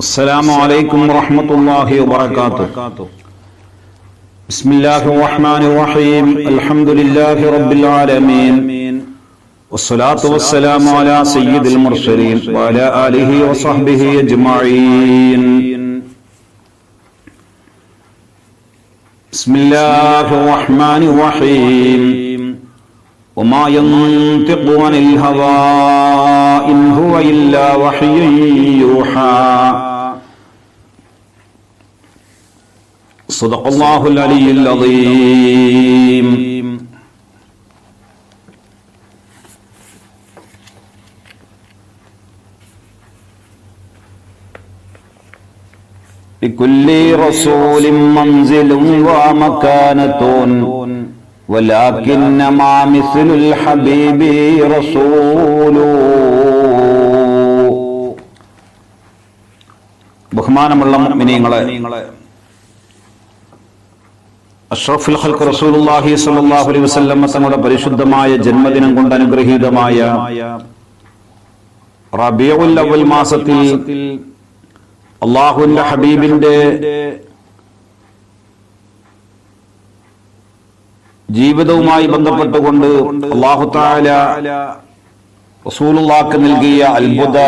السلام عليكم ورحمة الله وبركاته. بسم الله الرحمن الرحيم. الحمد لله رب العالمين. والصلاة والسلام على سيد المرسلين وعلى آله وصحبه أجمعين. بسم الله الرحمن الرحيم. وما ينطق عن الهوى إن هو إلا وحي يوحى. صدق الله العلي العظيم لكل رسول منزل ومكانة ولكنما مثل الحبيب رسول ബഹുമാനമുള്ള മുഅ്മിനീങ്ങളെ അഷ്റഫുൽ ഹൽക്ക് റസൂലുള്ളാഹി സ്വല്ലല്ലാഹു അലൈഹി വസല്ലം തങ്ങളുടെ പരിശുദ്ധമായ ജന്മദിനം കൊണ്ട് അനുഗ്രഹീതമായ റബീഉൽ അവൽ മാസത്തിൽ അള്ളാഹുവിന്റെ ഹബീബിന്റെ ജീവിതവുമായി ബന്ധപ്പെട്ടുകൊണ്ട് അള്ളാഹു താല റസൂലുള്ളാക്ക് നൽകിയ അത്ഭുത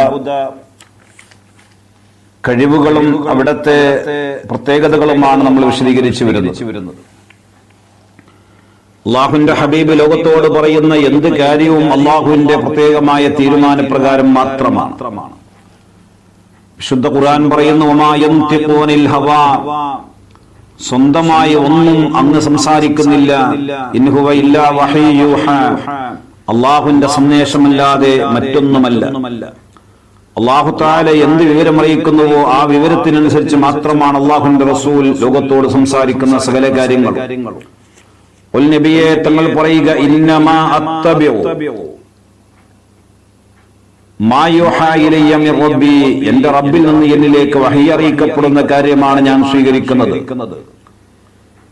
കഴിവുകളും അവിടത്തെ പ്രത്യേകതകളുമാണ് നമ്മൾ വിശദീകരിച്ചു വരുന്നത്. അള്ളാഹുവിന്റെ ഹബീബ് ലോകത്തോട് പറയുന്ന എന്ത് കാര്യവും അള്ളാഹുവിന്റെ പ്രത്യേകമായ തീരുമാനപ്രകാരം മാത്രമാണ്. വിശുദ്ധ ഖുർആൻ പറയുന്നു ഹവ. സ്വന്തമായി ഒന്നും അന്ന് സംസാരിക്കുന്നില്ല. ഇൻഹുവ ഇല്ലാ അള്ളാഹുവിന്റെ സന്ദേശമല്ലാതെ മറ്റൊന്നുമല്ല. അള്ളാഹു താല എന്ത് വിവരം അറിയിക്കുന്നുവോ ആ വിവരത്തിനനുസരിച്ച് മാത്രമാണ് അള്ളാഹുന്റെ റസൂൽ ലോകത്തോട് സംസാരിക്കുന്ന സകല കാര്യങ്ങൾ ഒരു നബിയെ തങ്ങൾ പറയുക ഇന്നമാ അത്തബിഉ. എന്റെ റബ്ബിൽ നിന്ന് എന്നിലേക്ക് വഹി അറിയിക്കപ്പെടുന്ന കാര്യമാണ് ഞാൻ സ്വീകരിക്കുന്നത്.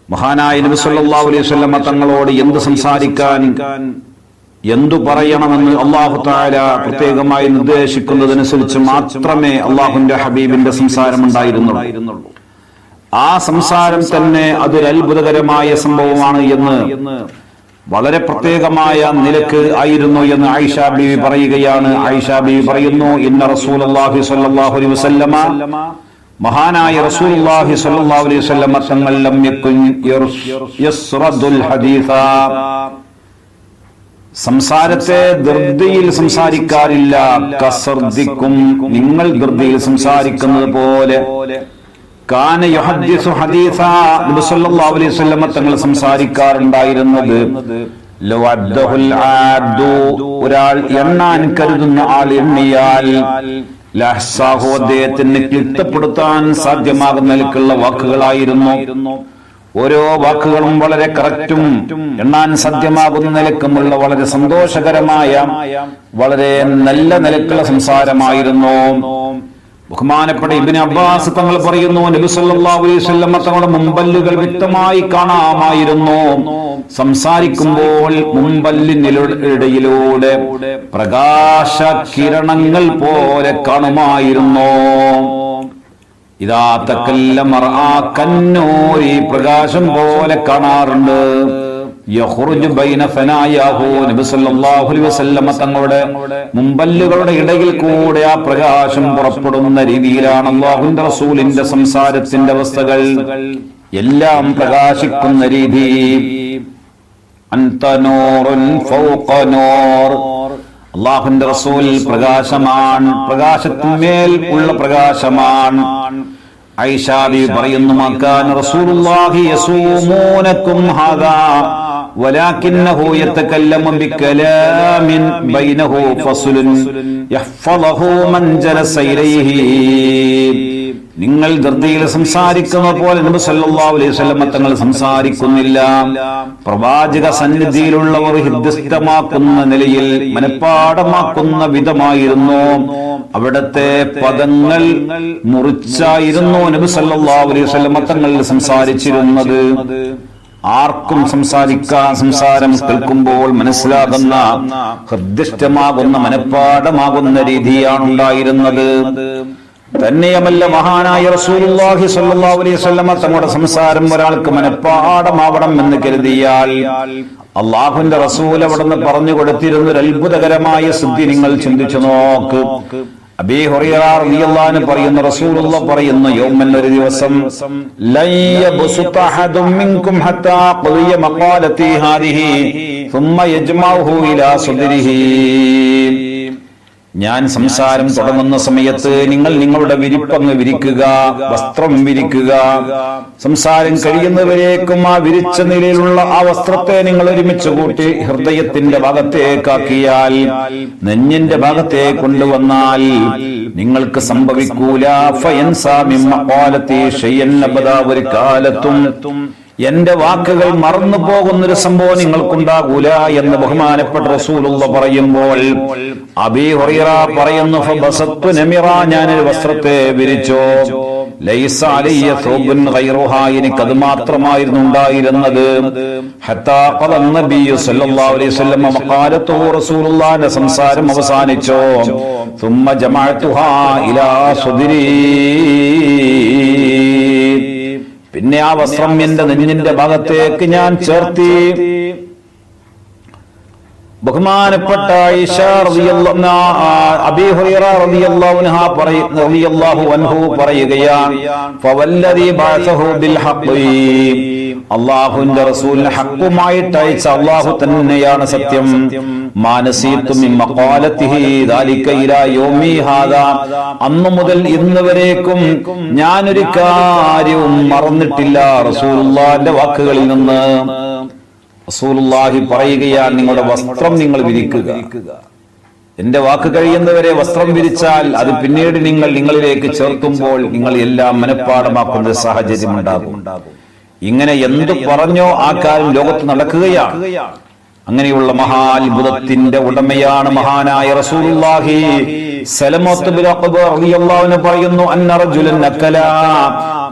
മഹാനായ നബി സല്ലല്ലാഹു അലൈഹി വസല്ലമ തങ്ങളോട് എന്ത് സംസാരിക്കാൻ എന്തു പറയണമെന്ന് അള്ളാഹു താല പ്രത്യേകമായി നിർദ്ദേശിക്കുന്നതനുസരിച്ച് മാത്രമേ അള്ളാഹുന്റെ ഹബീബിന്റെ സംസാരം ഉണ്ടായിരുന്നുള്ളൂ ആ സംസാരം തന്നെ അതൊരു അത്ഭുതകരമായ സംഭവമാണ് എന്ന് വളരെ പ്രത്യേകമായ നിലയ്ക്ക് ആയിരുന്നു എന്ന് ആയിഷ ബിവി പറയുകയാണ്. ആയിഷ ബിവി പറയുന്നു ഇന്ന അലൈഹി വസല്ലമ മഹാനായ സ്വല്ലല്ലാഹു അലൈഹി വസല്ലമ തങ്ങൾ സംസാരത്തെ ധൃതിയിൽ സംസാരിക്കാറില്ല. കസർദിക്കും നിങ്ങൾ ധൃതിയിൽ സംസാരിക്കുന്നത് പോലെ. കാന യുഹദ്ദിസു ഹദീസ. നബി സല്ലല്ലാഹു അലൈഹി വസല്ലമ തങ്ങൾ സംസാരിക്കാറുണ്ടായിരുന്നത് ഒരാൾ എണ്ണാൻ കരുതുന്ന ആൾ എണ്ണിയാൽ ലഹ്സാഹു അദ്ദേഹത്തിന് ക്ലിപ്തപ്പെടുത്താൻ സാധ്യമാകുന്ന നിലക്കുള്ള വാക്കുകളായിരുന്നു. ഓരോ വാക്കുകളും വളരെ കറക്റ്റും എണ്ണാൻ സാധ്യമാകുന്ന നിലക്കുമുള്ള വളരെ സന്തോഷകരമായ വളരെ നല്ല നിലക്കുള്ള സംസാരമായിരുന്നു. ബഹുമാനപ്പെട്ട ഇബിന് അബ്ബാസ് തങ്ങൾ പറയുന്നു നബി സല്ലല്ലാഹു അലൈഹി വസല്ലം തങ്ങളുടെ മുമ്പല്ലുകൾ വ്യക്തമായി കാണാമായിരുന്നു. സംസാരിക്കുമ്പോൾ മുമ്പല്ലിനിടയിലൂടെ പ്രകാശ കിരണങ്ങൾ പോലെ കാണുമായിരുന്നു. ഇതാ തക്കല്ല കന്നൂരി പ്രകാശം പോലെ കാണാറുണ്ട്. തങ്ങളുടെ മുമ്പല്ലുകളുടെ ഇടയിൽ കൂടെ ആ പ്രകാശം പുറപ്പെടുന്ന രീതിയിലാണ് അള്ളാഹുന്റെ റസൂലിന്റെ സംസാരത്തിന്റെ അവസ്ഥകൾ. എല്ലാം പ്രകാശിക്കുന്ന രീതി. അള്ളാഹുന്റെ റസൂൽ പ്രകാശമാണ് പ്രകാശത്തിന്മേൽ ഉള്ള പ്രകാശമാണ്. ഐഷാബി പറയുന്നു മക്കാൻ റസൂലുള്ളാഹി യസൂമൂനക്കും ഹാദാ. ولكنه يتكلم بكلام بينه فصل يحفظه من جلس إليه നിങ്ങൾ ധൃതിയിൽ സംസാരിക്കുന്ന പോലെ നബി സല്ലല്ലാഹു അലൈഹി വസല്ലം തങ്ങൾ സംസാരിക്കുന്നില്ല പ്രവാചക സന്നിധിയിലുള്ളവർ ഹിദ്ദമാക്കുന്ന നിലയിൽ മനഃപ്പാടമാക്കുന്ന വിധമായിരുന്നു അവിടത്തെ പദങ്ങൾ മുറിച്ചായിരുന്നു നബി സല്ലല്ലാഹു അലൈഹി വസല്ലം തങ്ങൾ സംസാരിച്ചിരുന്നത് ആർക്കും സംസാരിക്കാൻ സംസാരം കേൾക്കുമ്പോൾ മനസ്സിലാകുന്ന ഹൃദ്യഷ്ടമാകുന്ന മനഃപ്പാടമാകുന്ന രീതിയാണ് ഉണ്ടായിരുന്നത് തന്നെയുമല്ല മഹാനായ റസൂലുള്ളാഹി സ്വല്ലല്ലാഹു അലൈഹി വസല്ലമ തങ്ങളുടെ സംസാരം ഒരാൾക്ക് മനഃപ്പാടമാവണം എന്ന് കരുതിയാൽ അള്ളാഹുവിന്റെ റസൂൽ അവിടുന്ന് പറഞ്ഞു കൊടുത്തിരുന്ന ഒരു അത്ഭുതകരമായ സിദ്ധി നിങ്ങൾ ചിന്തിച്ചു നോക്ക്. അബീ ഹുറൈറ റളിയല്ലാഹു അൻഹു പറയുന്ന റസൂലുള്ള പറയുന്നു യൗമൻ ഒരു ദിവസം ലൻ യബ്സുത അഹദും മിൻകും ഹത്താ ഖദിയ മഖാലതി ഹാദിഹി ثم يجمعه ഇലാ صدره ഞാൻ സംസാരം തുടങ്ങുന്ന സമയത്ത് നിങ്ങൾ നിങ്ങളുടെ വിരിപ്പങ്ങ് വിരിക്കുക വസ്ത്രം വിരിക്കുക. സംസാരം കഴിയുന്നവരേക്കും ആ വിരിച്ച നിലയിലുള്ള ആ വസ്ത്രത്തെ നിങ്ങൾ ഒരുമിച്ച് കൂട്ടി ഹൃദയത്തിന്റെ ഭാഗത്തേക്കാക്കിയാൽ നെഞ്ഞിന്റെ ഭാഗത്തെ കൊണ്ടുവന്നാൽ നിങ്ങൾക്ക് സംഭവിക്കൂല. ഒരു കാലത്തും എന്റെ വാക്കുകൾ മറന്നു പോകുന്നൊരു സംഭവം നിങ്ങൾക്കുണ്ടാകൂല എന്ന് ബഹുമാനപ്പെട്ട റസൂലുള്ള പറയുമ്പോൾ അബി ഹുറൈറ പറയുന്നു ബസത്തു നമിറ ഒരു വസ്ത്രത്തെ വിരിച്ചോ. ലൈസ അലിയ സൂബുൻ ഗൈറുഹ എനിക്ക് അത് മാത്രമായിരുന്നു ഉണ്ടായിരുന്നത്. ഹത്താ ഖദ നബിയു സല്ലല്ലാഹു അലൈഹി വസല്ലം മഖാലത്തു റസൂലുള്ളാഹിന്റെ സംസാരം അവസാനിച്ചോ. ثم ജമഅതുഹാ ഇലാ സുദരി. പിന്നെ ആ വസ്ത്രം എന്റെ നെഞ്ഞിന്റെ ഭാഗത്തേക്ക് ഞാൻ ചേർത്തി. ബഹുമാനപ്പെട്ട പറയുകയാണ്. അള്ളാഹുവിന്റെ റസൂലിനെ ഹക്കുമായിട്ട് അയച്ച അള്ളാഹു തന്നെയാണ് സത്യം. അന്നു മുതൽ ഇന്ന് വരേക്കും ഞാനൊരു കാര്യവും മറന്നിട്ടില്ല റസൂലുള്ളാഹിന്റെ വാക്കുകളിൽ നിന്ന്. റസൂലുള്ളാഹി പറയുകയാണ് നിങ്ങളുടെ വസ്ത്രം നിങ്ങൾ വിരിക്കുക. എന്റെ വാക്ക് കഴിയുന്നവരെ വസ്ത്രം വിരിച്ചാൽ അത് പിന്നീട് നിങ്ങൾ നിങ്ങളിലേക്ക് ചേർക്കുമ്പോൾ നിങ്ങൾ എല്ലാം മനഃപ്പാടമാക്കുന്ന സാഹചര്യം ഉണ്ടാകും ഇങ്ങനെ എന്തു പറഞ്ഞോ ആ കാര്യം ലോകത്ത് നടക്കുകയാണ്. അങ്ങനെയുള്ള മഹാത്ഭുതത്തിന്റെ ഉടമയാണ് മഹാനായ റസൂലുള്ളാഹി. പറയുന്നു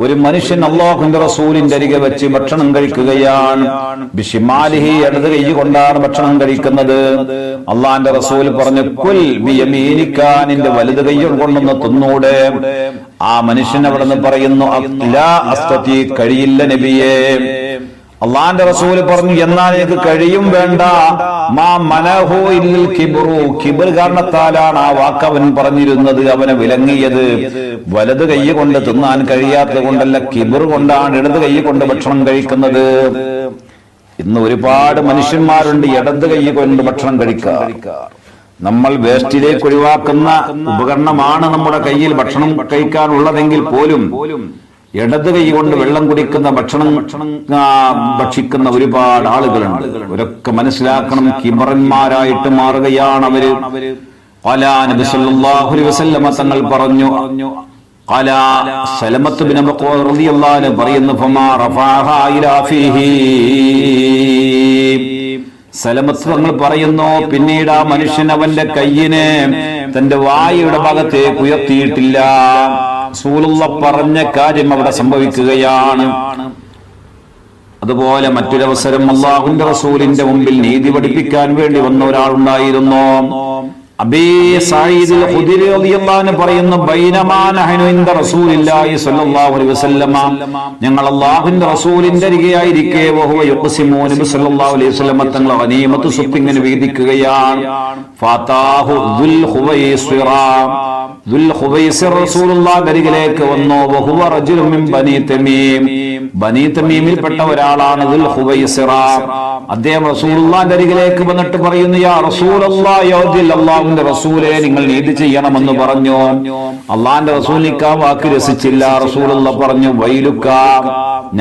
ഒരു മനുഷ്യൻ അള്ളാഹുന്റെ റസൂലിന്റെ അരികെ വെച്ച് ഭക്ഷണം കഴിക്കുകയാണ്. ബിഷിമാലിഹി ഇടത് കൈ കൊണ്ടാണ് ഭക്ഷണം കഴിക്കുന്നത്. അള്ളാന്റെ റസൂൽ പറഞ്ഞു കുൽ നിന്റെ വലുത് കൈ കൊണ്ടൊന്ന് തിന്നൂടെ. ആ മനുഷ്യൻ അവിടെ നിന്ന് പറയുന്നു കഴിയില്ല നബിയേ. അള്ളാന്റെ റസൂൽ പറഞ്ഞു എന്നാൽ എനിക്ക് കഴിയും വേണ്ട. മാ മനഹോ ഇല്ലിൽ കിബറു. കിബർ കാരണത്താലാണ് ആ വാക്ക് അവൻ പറഞ്ഞിരുന്നത് അവനെ വിലങ്ങിയത്. വലത് കൈ കൊണ്ട് തിന്നാൻ കഴിയാത്തത് കൊണ്ടല്ല കിബർ കൊണ്ടാണ് ഇടത് കൈ കൊണ്ട് ഭക്ഷണം കഴിക്കുന്നത്. ഇന്ന് ഒരുപാട് മനുഷ്യന്മാരുണ്ട് ഇടത് കൈ കൊണ്ട് ഭക്ഷണം കഴിക്കുക നമ്മൾ വേസ്റ്റിലേക്ക് ഒഴിവാക്കുന്ന ഉപകരണമാണ് നമ്മുടെ കയ്യിൽ ഭക്ഷണം കഴിക്കാനുള്ളതെങ്കിൽ പോലും ഇടത് കൈ കൊണ്ട് വെള്ളം കുടിക്കുന്ന ഭക്ഷണം ഭക്ഷണം ഭക്ഷിക്കുന്ന ഒരുപാട് ആളുകളുണ്ട്. ഇവരൊക്കെ മനസ്സിലാക്കണം കിമറന്മാരായിട്ട് മാറുകയാണ് അവർ തങ്ങൾ പറഞ്ഞു. സലമത്ത് തങ്ങൾ പറയുന്നു പിന്നീട് ആ മനുഷ്യൻ അവന്റെ കയ്യിനെ തന്റെ വായുടെ ഭാഗത്തേക്ക് ഉയർത്തിയിട്ടില്ല. റസൂലുള്ള പറഞ്ഞ കാര്യം അവിടെ സംഭവിക്കുകയാണ്. അതുപോലെ മറ്റൊരവസരം അള്ളാഹുന്റെ റസൂലിന്റെ മുമ്പിൽ നീതി പഠിപ്പിക്കാൻ വേണ്ടി വന്ന ഒരാളുണ്ടായിരുന്നു. അബീ ഖുദരി പറയുന്നു അലൈഹി വസല്ലമ. ഞങ്ങൾ അല്ലാഹുവിന്റെ റസൂലിന്റെ അലൈഹി വസല്ലമ തങ്ങൾ ഫാതാഹു ദുൽ അരികിലേക്ക് വന്നു. വഹുവ റജുലുൻ മിൻ ബനി തമീം. ബനി തമീമിൽപ്പെട്ട ഒരാളാണ് അദ്ദേഹം റസൂലുള്ളാഹിന്റെ അരികിലേക്ക് വന്നിട്ട് പറയുന്നു യാ റസൂലല്ലാഹ് യൗദിൽ അല്ലാഹുവിന്റെ റസൂലേ നിങ്ങൾ നീതി ചെയ്യണമെന്ന് പറഞ്ഞു. അള്ളാന്റെ റസൂലിക്ക് വാക്ക് രസിച്ചില്ല. റസൂലുള്ള പറഞ്ഞു വൈലുക്ക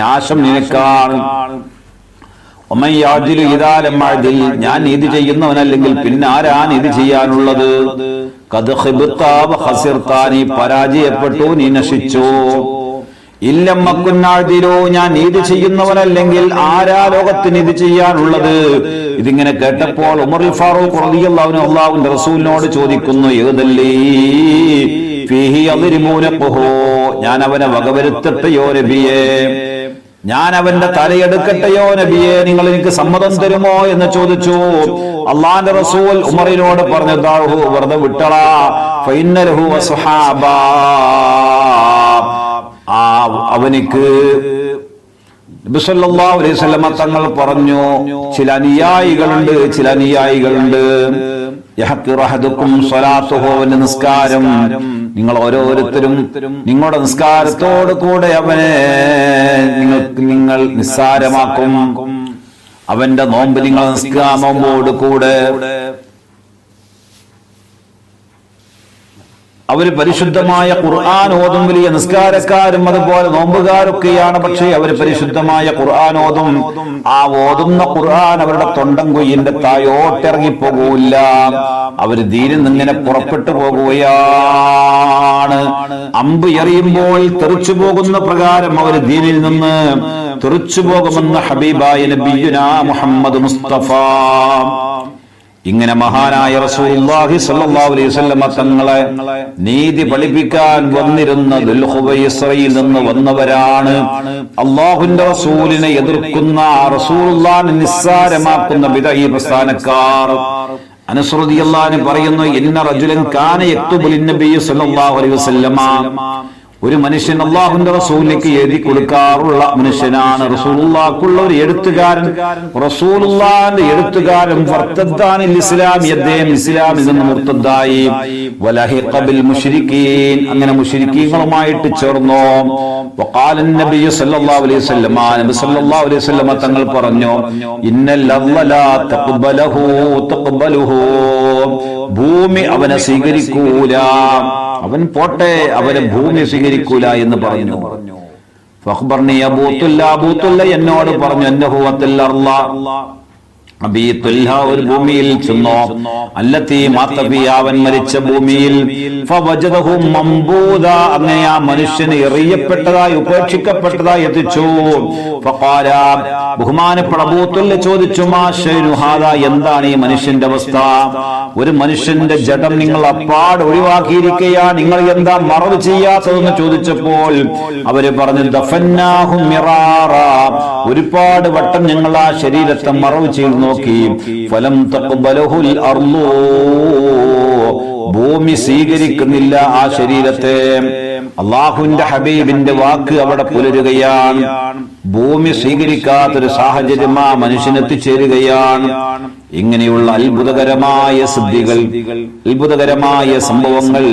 നാശം നിനക്കാണ്. ഞാൻ നീതി ചെയ്യുന്നവനല്ലെങ്കിൽ പിന്നെ ആരാ നീതി ചെയ്യാനുള്ളത്. നീ പരാജയപ്പെട്ടു നീ നശിച്ചു ഇല്ലമ്മക്കുന്നാഴ്തിരോ ഞാൻ നീതി ചെയ്യുന്നവനല്ലെങ്കിൽ ആരാ ലോകത്ത് നീതി ചെയ്യാനുള്ളത് ഇതിങ്ങനെ കേട്ടപ്പോൾ ഉമർ ഫാറൂഖ് റളിയല്ലാഹു അള്ളാഹുവിന്റെ റസൂലിനോട് ചോദിക്കുന്നു ഏതല്ലേ. ഞാൻ അവനെ വകവരുത്തട്ടെയോ നബിയേ ഞാൻ അവന്റെ തലയെടുക്കട്ടെയോ നബിയെ നിങ്ങൾ എനിക്ക് സമ്മതം തരുമോ എന്ന് ചോദിച്ചു. അള്ളാന്റെ റസൂൽ ഉമറിനോട് പറഞ്ഞു ദാഹു വെറുതെ വിട്ടളാ ആ അവനിക്ക് നബി സല്ലല്ലാഹു അലൈഹി വസല്ലമ തങ്ങൾ പറഞ്ഞു ചില അനുയായികളുണ്ട് ചില അനുയായികളുണ്ട്. നിസ്കാരം. നിങ്ങൾ ഓരോരുത്തരും നിങ്ങളുടെ നിസ്കാരത്തോട് കൂടെ അവനെ നിങ്ങൾക്ക് നിങ്ങൾ നിസ്സാരമാക്കും. അവന്റെ നോമ്പ് നിങ്ങൾ നിസ്കാമോട് കൂടെ അവർ പരിശുദ്ധമായ ഖുർആൻ ഓതും വലിയ നിസ്കാരക്കാരും അതുപോലെ നോമ്പുകാരൊക്കെയാണ്. പക്ഷേ അവർ പരിശുദ്ധമായ ഖുർആൻ ഓതും. ആ ഓതുന്ന ഖുർആൻ അവരുടെ തൊണ്ടം കൊയ്യിന്റെ തായോട്ടിറങ്ങി പോകൂല അവർ ധീരം ഇങ്ങനെ പുറപ്പെട്ടു പോകുകയാണ് അമ്പ് എറിയുമ്പോൾ തെറിച്ചു പോകുന്ന പ്രകാരം അവർ ദീനിൽ നിന്ന് തെറിച്ചു പോകുമെന്ന് ഹബീബായ നബിയുന മുഹമ്മദ് മുസ്തഫ. ഇങ്ങനെ മഹാനായ റസൂലുള്ളാഹി സ്വല്ലല്ലാഹു അലൈഹി വസല്ലമ തങ്ങളെ നീതി പഠിപ്പിക്കാൻ വന്നിരുന്ന ദുൽഹുബൈസ്രയിൽ നിന്ന് വന്നവരാണ്. അള്ളാഹുവിന്റെ റസൂലിനെ എതിർക്കുന്ന റസൂലുള്ളാഹിനെ നിസ്സാരമാക്കുന്ന ബിദഈ പ്രസ്ഥാനക്കാർ. അനുസൃതിയല്ലാന്ന് പറയുന്നു ഇന്ന റജുലൻ കാന യക്തുബുലിൻ നബി സ്വല്ലല്ലാഹു അലൈഹി വസല്ലമ. ഒരു മനുഷ്യൻ അള്ളാഹുന്റെ റസൂലിലേക്ക് എഴുതി കൊടുക്കാറുള്ള മനുഷ്യനാണ് റസൂലുള്ളാക്കുള്ള ഒരു എഴുത്തുകാരൻ. റസൂലുള്ളാന്റെ എഴുത്തുകാരൻ ഫർത്തദ്ദാനിൽ ഇസ്ലാമി അദ്ദേഹം ഇസ്ലാമിൽ നിന്ന് മുർത്തദ്ദായി വലഹിഖബിൽ മുശ്രിക്കീൻ അങ്ങനെ മുശ്രിക്കീങ്ങളുമായിട്ട് ചേർന്നോ. വഖാല നബി സല്ലല്ലാഹു അലൈഹി വസല്ലം നബി സല്ലല്ലാഹു അലൈഹി വസല്ലം തങ്ങൾ പറഞ്ഞു ഇന്നൽ ലാ തഖ്ബലഹു തഖ്ബലുഹു ഭൂമി അവനെ സ്വീകരിക്കൂല. അവൻ പോട്ടെ അവനെ ഭൂമി സ്വീകരിക്കൂല. എന്ന് പറയുന്നു ഫഖ്ബർനി അബൂത്തുല്ല അബൂത്തുല്ല എന്നോട് പറഞ്ഞു. ഒരു ഭൂമിയിൽ ചെന്നോ. അല്ലത്തി അവൻ മരിച്ച ഭൂമിയിൽ അങ്ങനെ ആ മനുഷ്യന് എറിയപ്പെട്ടതായി ഉപേക്ഷിക്കപ്പെട്ടതായി എത്തിച്ചു. ബഹുമാനപ്പെട്ട ചോദിച്ചു എന്താണ് ഈ മനുഷ്യന്റെ അവസ്ഥ? ഒരു മനുഷ്യന്റെ ജഡം നിങ്ങൾ അപ്പാട് ഒഴിവാക്കിയിരിക്കുകയാണ് നിങ്ങൾ എന്താ മറവ് ചെയ്യാത്തതെന്ന് ചോദിച്ചപ്പോൾ അവർ പറഞ്ഞു ദഫന്നാഹും മിറാറ. ഒരുപാട് വട്ടം ഞങ്ങൾ ആ ശരീരത്തെ മറവ് ചെയ്ത് നോക്കി ഫലം തഖ്ബലഹുൽ അർളൂ. ഭൂമി സ്വീകരിക്കുന്നില്ല ആ ശരീരത്തെ. അള്ളാഹുവിന്റെ ഹബീബിന്റെ വാക്ക് അവിടെ പുലരുകയാണ്. ഭൂമി സ്വീകരിക്കാത്തൊരു സാഹചര്യം ആ മനുഷ്യനെത്തിച്ചേരുകയാണ്. ഇങ്ങനെയുള്ള അത്ഭുതകരമായ സിദ്ധികൾ അത്ഭുതകരമായ സംഭവങ്ങൾ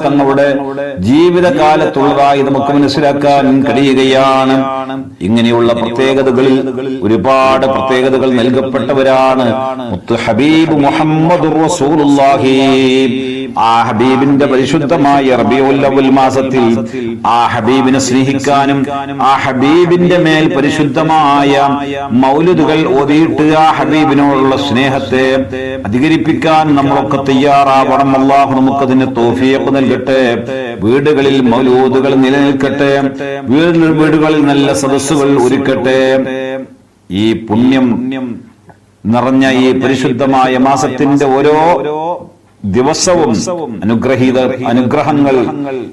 തങ്ങളുടെ ജീവിതകാലത്തുള്ളതായി നമുക്ക് മനസ്സിലാക്കാൻ കഴിയുകയാണ്. ഇങ്ങനെയുള്ള പ്രത്യേകതകളിൽ ഒരുപാട് പ്രത്യേകതകൾ നൽകപ്പെട്ടവരാണ് ഹബീബ് മുഹമ്മദ് ആ ഹബീബിന്റെ പരിശുദ്ധമായ റബിയുൽ അവൽ മാസത്തിൽ ആ ഹബീബിനെ സ്നേഹിക്കാനും ആ ഹബീബിന്റെ മേൽ പരിശുദ്ധമായ മൗലിദുകൾ ഓതിയിട്ട് ആ ഹബീബിനോടുള്ള സ്നേഹത്തെ അധികരിപ്പിക്കാൻ നമ്മളൊക്കെ തയ്യാറാവണം. അള്ളാഹു നമുക്കതിന് തോഫിയൊക്കെ നൽകട്ടെ. വീടുകളിൽ മൗലൂദുകൾ നിലനിൽക്കട്ടെ. വീട് വീടുകളിൽ നല്ല സദസ്സുകൾ ഒരുക്കട്ടെ. ഈ പുണ്യം നിറഞ്ഞ ഈ പരിശുദ്ധമായ മാസത്തിന്റെ ഓരോ ദിവസവും അനുഗ്രഹീത അനുഗ്രഹങ്ങൾ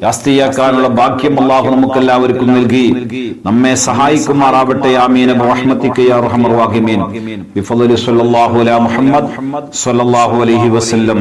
ജാസ്തിയാക്കാനുള്ള ഭാഗ്യം അള്ളാഹു നമുക്കെല്ലാവർക്കും നൽകി. നമ്മെ സഹായിക്കുമാറാവട്ടെ. ആമീൻ. മുഹമ്മദ് സ്വല്ലല്ലാഹു അലൈഹി വസല്ലം.